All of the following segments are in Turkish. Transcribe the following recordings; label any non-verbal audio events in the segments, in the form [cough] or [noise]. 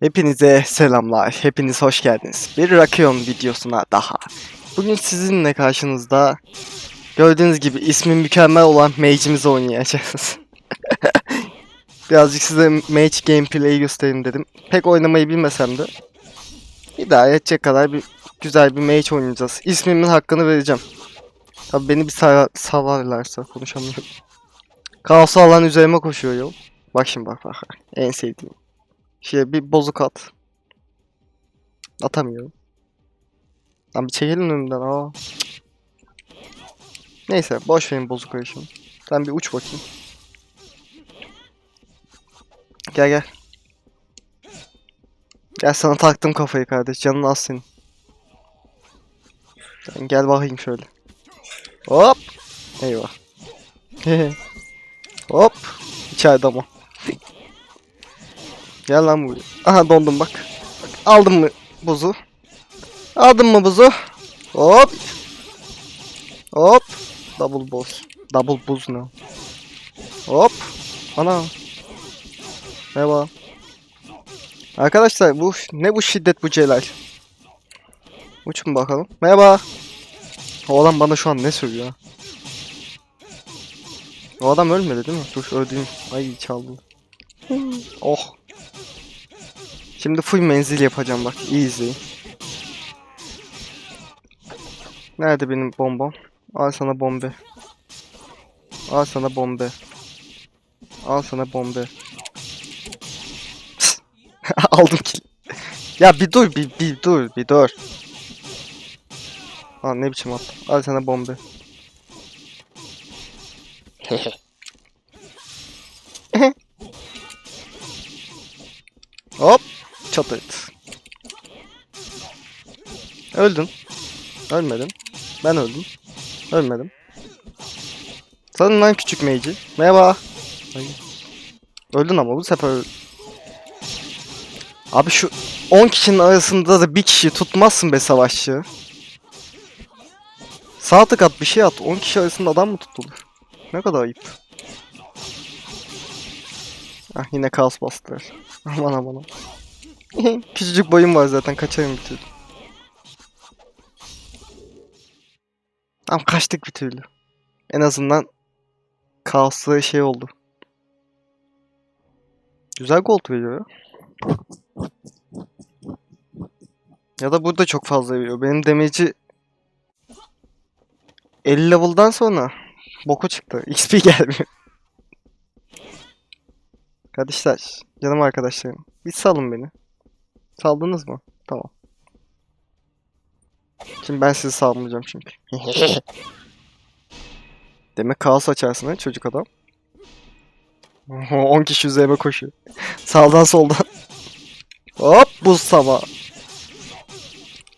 Hepinize selamlar. Hepiniz hoş geldiniz. Bir Rakion videosuna daha. Bugün sizinle karşınızda gördüğünüz gibi ismi mükemmel olan Mage'imizi oynayacağız. [laughs] Birazcık size Mage gameplay'i göstereyim dedim. Pek oynamayı bilmesem de idare edecek kadar bir güzel bir Mage oynayacağız. İsmimin hakkını vereceğim. Tabi beni bir sa salarlarsa konuşamıyorum. Kaosu alan üzerime koşuyor yol. Bak şimdi bak bak. En sevdiğim. Şey bir bozuk at. Atamıyorum. Lan bir çekilin önümden aa. Neyse boş verin bozuk ayı şimdi. Sen bir uç bakayım. Gel gel. Gel sana taktım kafayı kardeş. Canın az senin. Sen gel bakayım şöyle. Hop. Eyvah. [laughs] Hop. İçeride ama. Gel lan buraya. Aha dondum bak. bak. Aldın mı buzu? Aldın mı buzu? Hop. Hop. Double boss. Double buz ne? Hop. Ana. Merhaba. Arkadaşlar bu ne bu şiddet bu celal? Uçun bakalım. Merhaba. O adam bana şu an ne söylüyor? O adam ölmedi değil mi? Dur öldüğüm. Ay çaldı. oh. Şimdi full menzil yapacağım bak. iyi izleyin. Nerede benim bombam? Al sana bombe. Al sana bombe. Al sana bombe. [laughs] Aldım kill. Ya bir dur bir, bir dur bir dur. Aa ne biçim attım. Al sana bombe. Hop. [laughs] Çatırt. Öldün. Ölmedin. Ben öldüm. Ölmedim. Sanın lan küçük mage'i. Merhaba. Ay. Öldün ama bu sefer Abi şu 10 kişinin arasında da bir kişi tutmazsın be savaşçı. Sağ tık at bir şey at. 10 kişi arasında adam mı tutulur? Ne kadar ayıp. Ah yine kaos bastılar. [laughs] Aman aman. [laughs] Küçücük boyum var zaten kaçarım bir türlü. Tamam kaçtık bir türlü. En azından kaoslu şey oldu. Güzel gold veriyor ya. Ya da burada çok fazla veriyor. Benim damage'i 50 level'dan sonra boku çıktı. [laughs] XP gelmiyor. Kardeşler, canım arkadaşlarım. Bir salın beni. Saldınız mı? Tamam. Şimdi ben sizi salmayacağım çünkü. [laughs] Demek kaos açarsın ha çocuk adam. [laughs] 10 kişi üzerime koşuyor. [laughs] Sağdan soldan. Hop buz sama.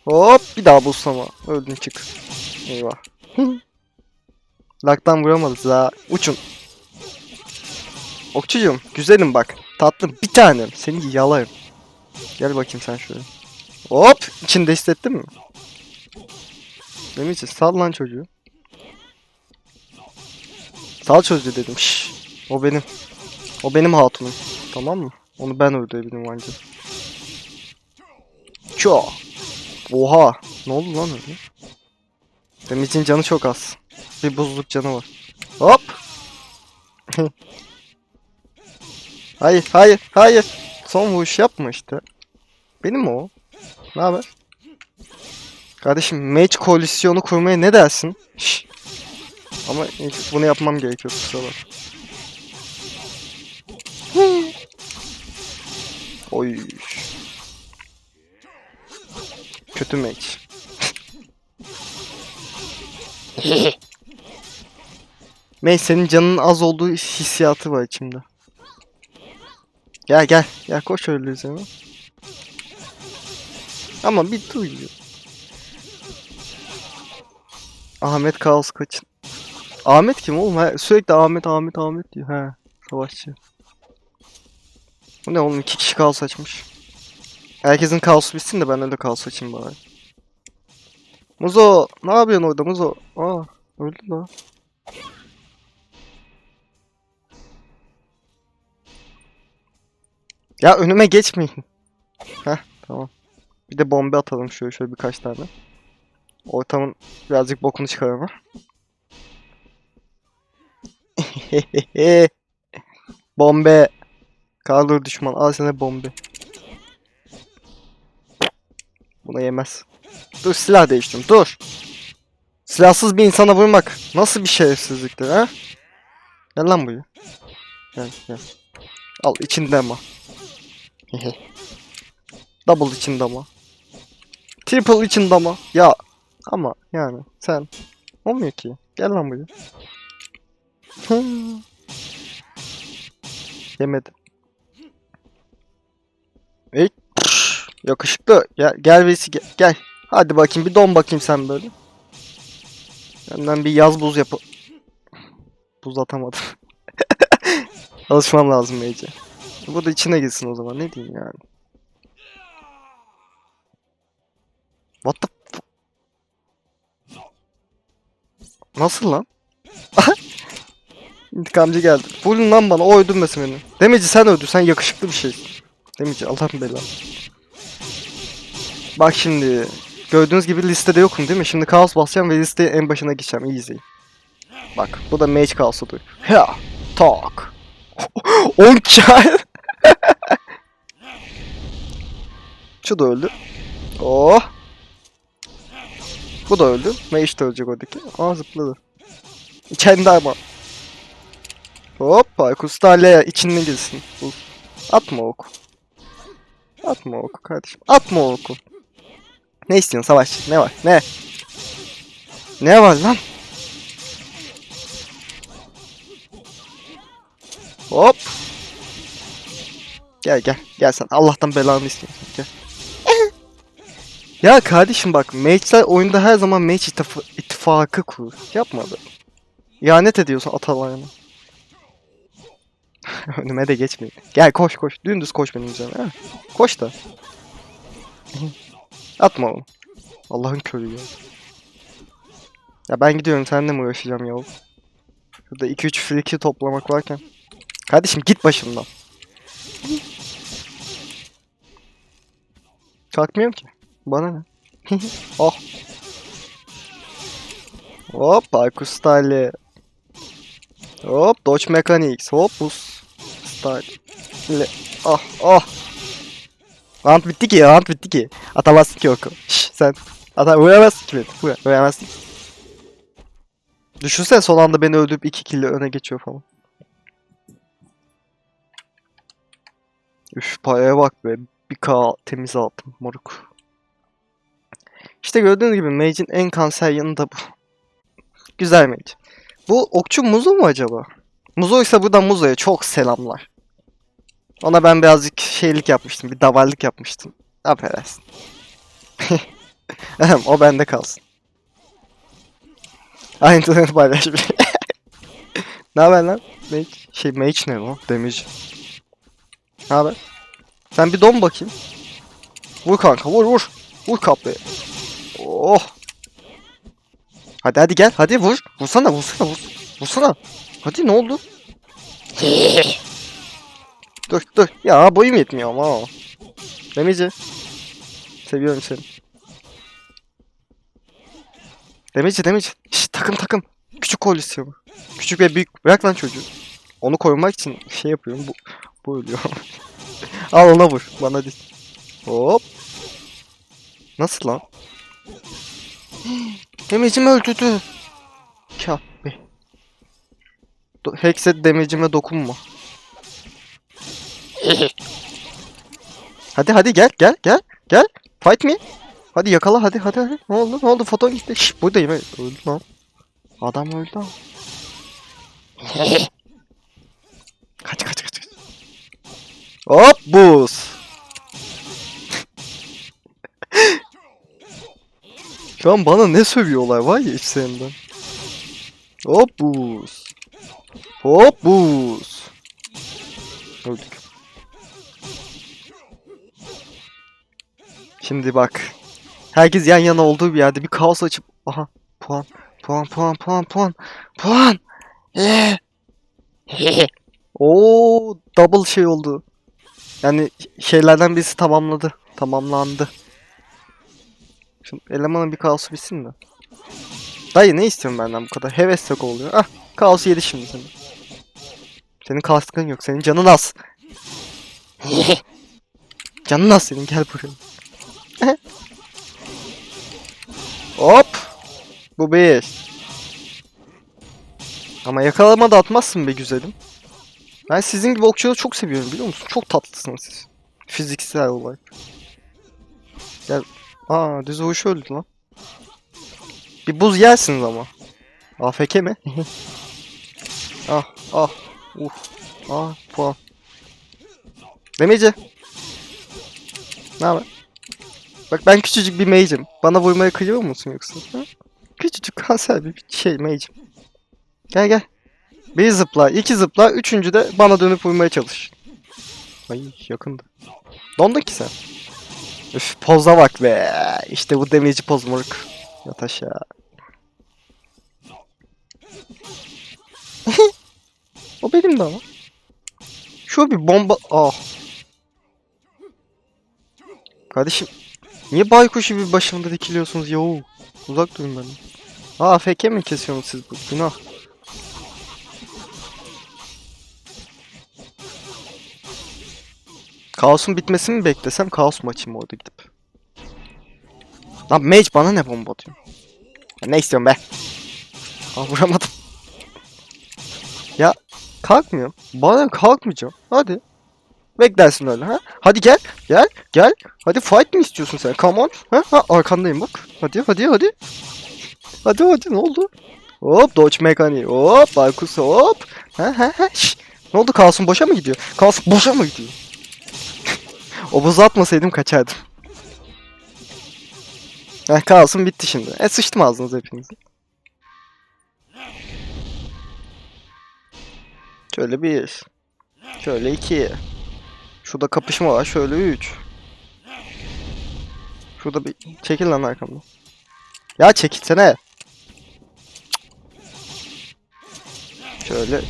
Hop bir daha buz sama. Öldün çık. Eyvah. Laktan vuramadık daha. Uçun. Okçucuğum güzelim bak. Tatlım bir tanem. Seni yalarım. Gel bakayım sen şöyle. Hop içinde hissettin mi? İçin sal lan çocuğu. Sal çocuğu dedim. Şşş. O benim. O benim hatunum. Tamam mı? Onu ben öldürebilirim anca. Ço. Oha. Ne oldu lan öyle? Demircin canı çok az. Bir buzluk canı var. Hop. [laughs] hayır, hayır, hayır. Son vuruş yapma işte. Benim mi o? Ne haber? Kardeşim mage koalisyonu kurmaya ne dersin? Şş. Ama bunu yapmam gerekiyor kusura bak. Oy. Kötü mage. [laughs] Mage senin canının az olduğu hissiyatı var içimde. Gel gel. Gel koş öyle üzerine. Ama bir duyuyor. Ahmet Kaos kaçın. Ahmet kim oğlum? Sürekli Ahmet Ahmet Ahmet diyor. He. Savaşçı. Bu ne oğlum? iki kişi kaos açmış. Herkesin kaosu bitsin de ben öyle kaos açayım bari. Muzo! Ne yapıyorsun orada Muzo? Aa, öldü la. Ya önüme geçmeyin. Heh tamam. Bir de bomba atalım şöyle şöyle birkaç tane. Ortamın birazcık bokunu çıkaralım. [laughs] bombe. Kaldır düşman. Al sana bombe. Buna yemez. Dur silah değiştim. Dur. Silahsız bir insana vurmak nasıl bir şerefsizliktir ha? Gel lan buraya. Gel gel. Al içinde ama. Double içinde ama. Triple içinde ama. Ya ama yani sen olmuyor ki. Gel lan buraya. [laughs] Yemedi. Ey, yakışıklı. Gel, gel Veysi gel, gel. Hadi bakayım bir don bakayım sen böyle. Benden bir yaz buz yapı... Buz atamadım. [laughs] Alışmam lazım iyice. Bu da içine girsin o zaman. Ne diyeyim yani. What the Nasıl lan? [laughs] İntikamcı geldi. Vurun lan bana. O öldürmesin beni. Demeci sen öldür. Sen yakışıklı bir şey. Demeci Allah'ın belanı. Bak şimdi. Gördüğünüz gibi listede yokum değil mi? Şimdi kaos basacağım ve listeye en başına geçeceğim. İzleyin. Bak bu da mage kaosudur. Ya. Tak. 10 [laughs] kağıt. Şu da öldü. Oh. Bu da öldü. Mage de ölecek oradaki. Aa zıpladı. Kendi ama. Hoppa. Kustalya içinden girsin. Uf. Atma oku. Atma oku kardeşim. Atma oku. Ne istiyorsun savaş? Ne var? Ne? Ne var lan? Hop. Gel gel. Gel sen. Allah'tan belanı istiyorsun. Gel. Ya kardeşim bak. Mage'ler oyunda her zaman Mage ittifa- ittifakı kurur. Yapmadı. İhanet ediyorsun Atalay'ına. [laughs] Önüme de geçmeyin. Gel koş koş. Dümdüz koş benim üzerime. ha. Koş da. [laughs] Atma oğlum. Allah'ın körü ya. Ya ben gidiyorum seninle mi uğraşacağım ya? Şurada 2-3 free kill toplamak varken. Kardeşim git başımdan. Kalkmıyorum ki. Bana ne? [laughs] oh. Hop Parkur Style. Hop Dodge Mechanics. Hop buz. Style. Le ah ah. Round bitti ki round bitti ki. Atamazsın ki oku. Şşş sen. Ata vuramazsın ki beni. Vura, vuramazsın. Düşünsene son anda beni öldürüp 2 kill öne geçiyor falan. Üf paraya bak be. Bir K temiz aldım moruk. İşte gördüğünüz gibi Mage'in en kanser yanı da bu. Güzel Mage. Bu okçu Muzo mu acaba? Muzo ise buradan Muzo'ya çok selamlar. Ona ben birazcık şeylik yapmıştım. Bir davallık yapmıştım. Affedersin. [laughs] O bende kalsın. Ayrıntılarını paylaş bir. [laughs] ne haber lan? Mage. Şey Mage ne lan? Damage. Ne haber? Sen bir don bakayım. Vur kanka vur vur. Vur kapıyı. Oh. Hadi hadi gel hadi vur. Vursana vursana vur. Vursana. Hadi ne oldu? [laughs] dur dur. Ya boyum yetmiyor ama. Demeci. Seviyorum seni. Demeci demeci. Şşt takım takım. Küçük kol istiyor bu. Küçük ve büyük. Bırak lan çocuğu. Onu korumak için şey yapıyorum. Bu, bu ölüyor. [laughs] Al ona vur. Bana değil. Hop. Nasıl lan? Demecimi öldürdü. Kahpe. Do Hexet demecime dokunma. hadi hadi gel gel gel gel. Fight me. Hadi yakala hadi hadi hadi. Ne oldu ne oldu foton gitti. Şşş buradayım. Öldü lan. Adam öldü lan. kaç kaç. kaç. Hop buz. Şu an bana ne sövüyorlar var ya içlerinden. Hop buz. Hop buz. Öldük. Şimdi bak. Herkes yan yana olduğu bir yerde bir kaos açıp aha puan puan puan puan puan puan. [laughs] Oo double şey oldu. Yani şeylerden birisi tamamladı. Tamamlandı. Şimdi elemanın bir kaosu bitsin de. Dayı ne istiyorsun benden bu kadar? Heves yok oluyor. Ah kaosu yedi şimdi senin. Senin kaskın yok. Senin canın az. [laughs] canın az senin gel buraya. [laughs] Hop. Bu bir. Ama yakalama da atmazsın be güzelim. Ben sizin gibi okçuları çok seviyorum biliyor musun? Çok tatlısınız siz. Fiziksel olarak. Gel. Aa düz vuruş öldü lan. Bir buz yersiniz ama. AFK mi? [laughs] ah ah. Uf. Ah puan. Demeci. Ne haber? Bak ben küçücük bir mage'im. Bana vurmaya kıyıyor musun yoksa? Ha? Küçücük kanser bir şey mage'im. Gel gel. Bir zıpla, iki zıpla, üçüncü de bana dönüp vurmaya çalış. Ay yakındı. Dondun ki sen. Üf poza bak be. İşte bu demeci poz moruk. Yat aşağı. [laughs] o benim de ama. Şu bir bomba... Ah. Kardeşim. Niye baykuş gibi başımda dikiliyorsunuz yahu? Uzak durun benden. Aa AFK mi kesiyorsunuz siz bu? Günah. Kaos'un bitmesini mi beklesem kaos maçı mı orada gidip? Lan Mage bana ne bomba atıyor? Ya ne istiyorsun be? Aa vuramadım. Ya kalkmıyor. Bana kalkmayacağım. Hadi. Beklersin öyle ha? Hadi gel. Gel. Gel. Hadi fight mi istiyorsun sen? Come on. Ha? ha arkandayım bak. Hadi hadi hadi. Hadi hadi ne oldu? Hop dodge mekaniği. Hop Baykus hop. Ha ha ha. Şş. Ne oldu? Kaos'un boşa mı gidiyor? Kaos boşa mı gidiyor? O buzu atmasaydım kaçardım. Heh kaosum bitti şimdi. E sıçtım ağzınıza hepinizi. Şöyle bir. Şöyle iki. Şurada kapışma var. Şöyle üç. Şurada bir... Çekil lan arkamdan. Ya çekilsene. Şöyle.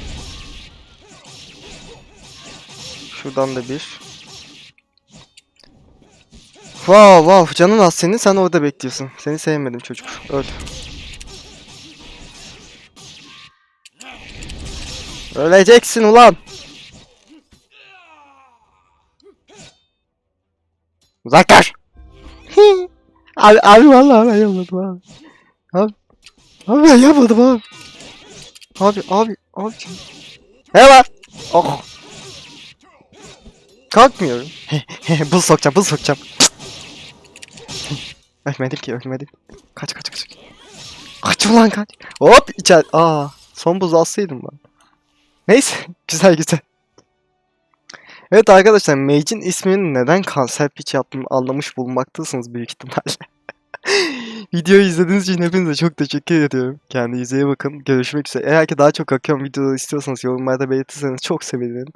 Şuradan da bir. Wow wow canın az senin sen orada bekliyorsun. Seni sevmedim çocuk. Öl. Öleceksin ulan. Uzaklaş. [laughs] abi abi vallahi ben yapmadım abi. Abi. Abi ben yapmadım abi. Abi abi abi. Ne? Oh. Kalkmıyorum. [laughs] buz sokacağım buz sokacağım. Ölmedim ki ölmedim. Kaç kaç kaç. Kaç ulan kaç. Hop içer. Aa son buz alsaydım ben. Neyse [laughs] güzel güzel. Evet arkadaşlar Mage'in ismini neden kanser piç yaptığımı anlamış bulunmaktasınız büyük ihtimalle. [laughs] Videoyu izlediğiniz için hepinize çok teşekkür ediyorum. Kendinize iyi bakın. Görüşmek üzere. Eğer ki daha çok akıyorum videoları istiyorsanız yorumlarda belirtirseniz çok sevinirim.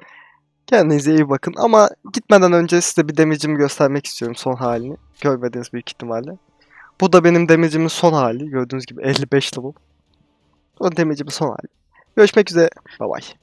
Kendinize iyi bakın ama gitmeden önce size bir demecimi göstermek istiyorum son halini. Görmediniz büyük ihtimalle. Bu da benim demecimin son hali. Gördüğünüz gibi 55 level. O demecimin son hali. Görüşmek üzere. Bye bye.